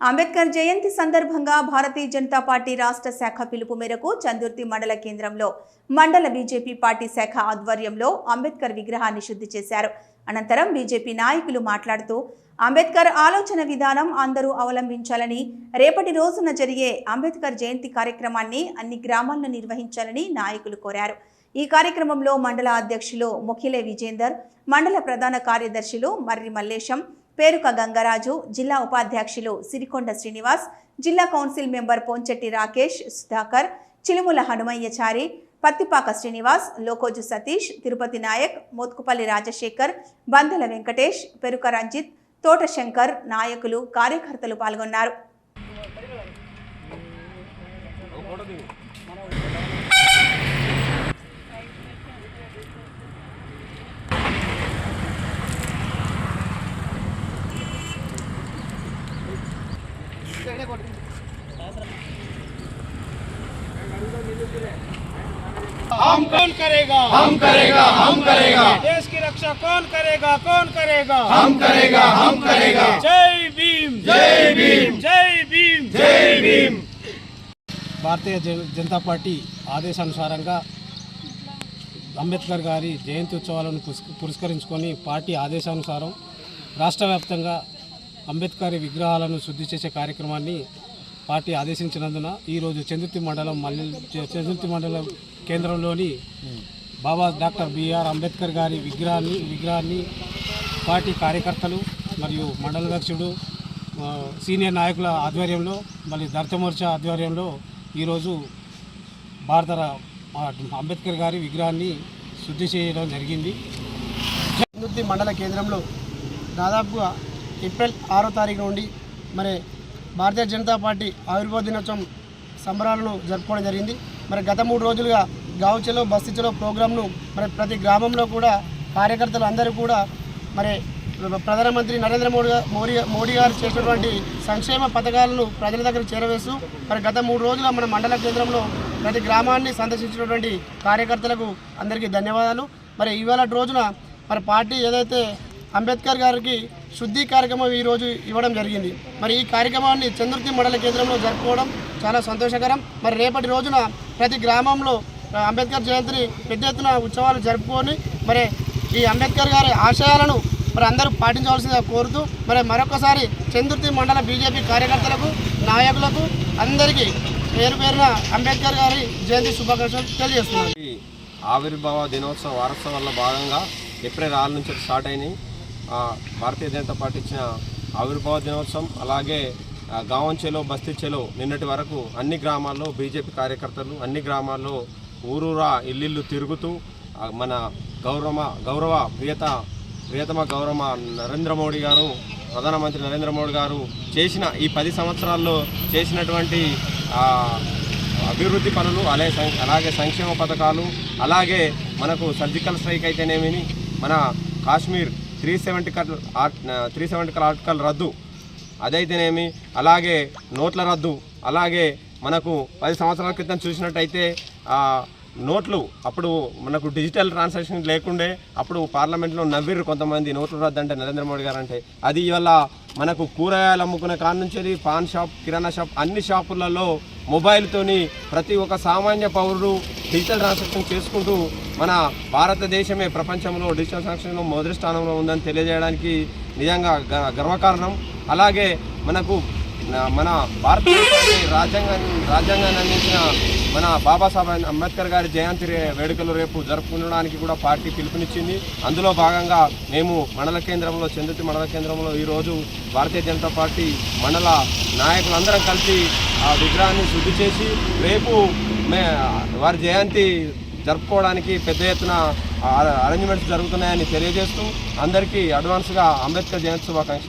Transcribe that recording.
అంబేద్కర్ జయంతి సందర్భంగా భారతీయ జనతా పార్టీ రాష్ట్ర శాఖ పిలుపు మేరకు చందుర్తి మండల కేంద్రంలో మండల బీజేపీ పార్టీ శాఖ ఆధ్వర్యంలో అంబేద్కర్ విగ్రహాన్ని శుద్ధి చేశారు. అనంతరం బీజేపీ నాయకులు మాట్లాడుతూ అంబేద్కర్ ఆలోచన విధానం అందరూ అవలంబించాలని రేపటి రోజున జరిగే అంబేద్కర్ జయంతి కార్యక్రమాన్ని అన్ని గ్రామాల్లో నిర్వహించాలని నాయకులు కోరారు. ఈ కార్యక్రమంలో మండల అధ్యక్షులు ముఖిలే విజేందర్ మండల ప్రధాన కార్యదర్శులు మర్రి మల్లేశం పేరుక గంగరాజు జిల్లా ఉపాధ్యక్షులు సిరికొండ శ్రీనివాస్ జిల్లా కౌన్సిల్ మెంబర్ పొంచెట్టి రాకేష్ సుధాకర్ చిలుముల హనుమయ్యచారి పత్తిపాక శ్రీనివాస్ లోకోజు సతీష్ తిరుపతి నాయక్ మోత్కుపల్లి రాజశేఖర్ బందల వెంకటేష్ పెరుక రంజిత్ తోట శంకర్ నాయకులు కార్యకర్తలు పాల్గొన్నారు. हम कौन करेगा हम करेगा हम करेगा देश की रक्षा कौन करेगा कौन करेगा हम करेगा हम करेगा जय भीम जय भीम जय भीम जय भीम భారతీయ జన- జనతా పార్టీ ఆదేశానుసారంగా అంబేద్కర్ గారి జయంతి ఉత్సవాలను పురస్క- పురస్కరించుకొని పార్టీ ఆదేశానుసారం రాష్ట్ర వ్యాప్తంగా అంబేద్కర్ విగ్రహాలను శుద్ధి చేసే కార్యక్రమాన్ని పార్టీ ఆదేశించినందున ఈరోజు చందుర్తి మండలం మల్లె చందుర్తి మండలం కేంద్రంలోని బాబా డాక్టర్ బిఆర్ అంబేద్కర్ గారి విగ్రహాన్ని విగ్రహాన్ని పార్టీ కార్యకర్తలు మరియు మండలాధ్యక్షుడు సీనియర్ నాయకుల ఆధ్వర్యంలో మళ్ళీ దళిత ఆధ్వర్యంలో ఈరోజు భారత అంబేద్కర్ గారి విగ్రహాన్ని శుద్ధి చేయడం జరిగింది. చందుర్తి మండల కేంద్రంలో దాదాపుగా ఏప్రిల్ ఆరో తారీఖు నుండి మరి భారతీయ జనతా పార్టీ ఆవిర్భావ దినోత్సవం సంబరాలను జరుపుకోవడం జరిగింది. మరి గత మూడు రోజులుగా గావుచెలో బస్తీచెలో ప్రోగ్రాంను మరి ప్రతి గ్రామంలో కూడా కార్యకర్తలు అందరూ కూడా మరి ప్రధానమంత్రి నరేంద్ర మోడీ మోడీ మోడీ గారు చేసినటువంటి సంక్షేమ పథకాలను ప్రజల దగ్గర చేరవేస్తూ మరి గత మూడు రోజులు మన మండల కేంద్రంలో ప్రతి గ్రామాన్ని సందర్శించినటువంటి కార్యకర్తలకు అందరికీ ధన్యవాదాలు. మరి ఇవాళ రోజున మరి పార్టీ ఏదైతే అంబేద్కర్ గారికి శుద్ధి కార్యక్రమం ఈరోజు ఇవ్వడం జరిగింది. మరి ఈ కార్యక్రమాన్ని చంద్రుతి మండల కేంద్రంలో జరుపుకోవడం చాలా సంతోషకరం. మరి రేపటి రోజున ప్రతి గ్రామంలో అంబేద్కర్ జయంతిని పెద్ద ఎత్తున ఉత్సవాలు జరుపుకొని మరి ఈ అంబేద్కర్ గారి ఆశయాలను మరి అందరూ పాటించవలసిందిగా కోరుతూ మరి మరొకసారి చంద్రుతి మండల బీజేపీ కార్యకర్తలకు నాయకులకు అందరికీ పేరు పేరున అంబేద్కర్ గారి జయంతి శుభాకాంక్షలు తెలియజేస్తున్నారు ఆవిర్భావ దినోత్సవ వారోత్సవాల్లో భాగంగా ఏప్రిల్ ఆరు నుంచి స్టార్ట్ అయినాయి. భారతీయ జనతా పార్టీ ఇచ్చిన ఆవిర్భావ దినోత్సవం అలాగే ఆ, గావంచెలో బస్తీచెలో నిన్నటి వరకు అన్ని గ్రామాల్లో బీజేపీ కార్యకర్తలు అన్ని గ్రామాల్లో ఊరూరా ఇల్లిల్లు తిరుగుతూ మన గౌరవ గౌరవ ప్రియత ప్రియతమ గౌరవ నరేంద్ర మోడీ గారు ప్రధానమంత్రి నరేంద్ర మోడీ గారు చేసిన ఈ పది సంవత్సరాల్లో చేసినటువంటి అభివృద్ధి పనులు అలాగే సం- అలాగే సంక్షేమ పథకాలు అలాగే మనకు సర్జికల్ స్ట్రైక్ అయితేనేమి మన కాశ్మీర్ త్రీ సెవెంటీ కల్ త్రీ సెవెంటీ కల్ ఆర్టికల్ రద్దు. అదైతేనేమి? అలాగే నోట్ల రద్దు. అలాగే మనకు పది సంవత్సరాల క్రితం చూసినట్టయితే నోట్లు అప్పుడు మనకు డిజిటల్ ట్రాన్సాక్షన్ లేకుండే అప్పుడు పార్లమెంట్లో నవ్విర్రు కొంతమంది నోట్లు రద్దు అంటే నరేంద్ర మోడీ గారు అంటే. అది ఇవాళ మనకు కూరగాయలు అమ్ముకునే కాడ నుంచి పాన్ షాప్ కిరాణా షాప్ అన్ని షాపులలో మొబైల్తోని ప్రతి ఒక్క సామాన్య పౌరుడు డిజిటల్ ట్రాన్సాక్షన్ చేసుకుంటూ మన భారతదేశమే ప్రపంచంలో డిజిటల్ ట్రాన్సాక్షన్లో మొదటి స్థానంలో ఉందని తెలియజేయడానికి నిజంగా గ- గర్వకారణం. అలాగే మనకు మన భారతదేశాన్ని రాజ్యాంగాన్ని రాజ్యాంగాన్ని అందించిన మన బాబాసాహెబ్ అంబేద్కర్ గారి జయంతి వేడుకలు రేపు జరుపుకోవడానికి కూడా పార్టీ పిలుపునిచ్చింది. అందులో భాగంగా మేము మండల కేంద్రంలో చందుతి మండల కేంద్రంలో ఈరోజు భారతీయ జనతా పార్టీ మండల నాయకులందరం కలిసి ఆ విగ్రహాన్ని శుద్ధి చేసి రేపు మే వారి జయంతి జరుపుకోవడానికి పెద్ద ఎత్తున అరేంజ్మెంట్స్ జరుగుతున్నాయని తెలియజేస్తూ అందరికీ అడ్వాన్స్గా అంబేద్కర్ జయంతి శుభాకాంక్షలు.